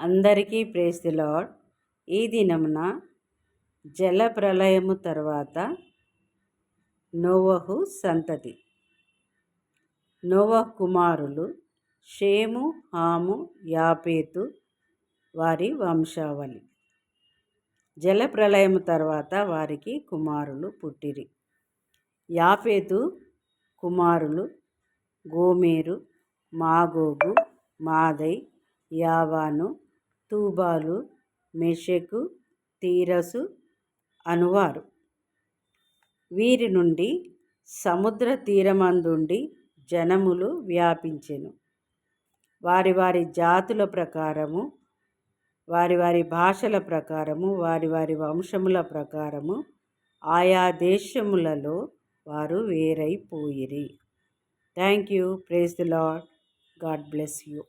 అందరికీ praise the lord ఈ దినమున జల ప్రళయము తర్వాత నోవహు సంతతి. నోవహ్ కుమారులు షేము హాము యాపేతు వారి వంశావళి. జల ప్రళయము తర్వాత వారికి కుమారులు పుట్టిరి. యాపేతు కుమారులు గోమేరు మాగోగు మాదై యావాను తూబాలు మెషెకు తీరసు అనువారు. వీరి నుండి సముద్ర తీరమందుండి జనములు వ్యాపించెను. వారి వారి జాతుల ప్రకారము వారి వారి భాషల ప్రకారము వారి వారి వంశముల ప్రకారము ఆయా దేశములలో వారు వేరైపోయిరి. Thank you praise the Lord God bless you.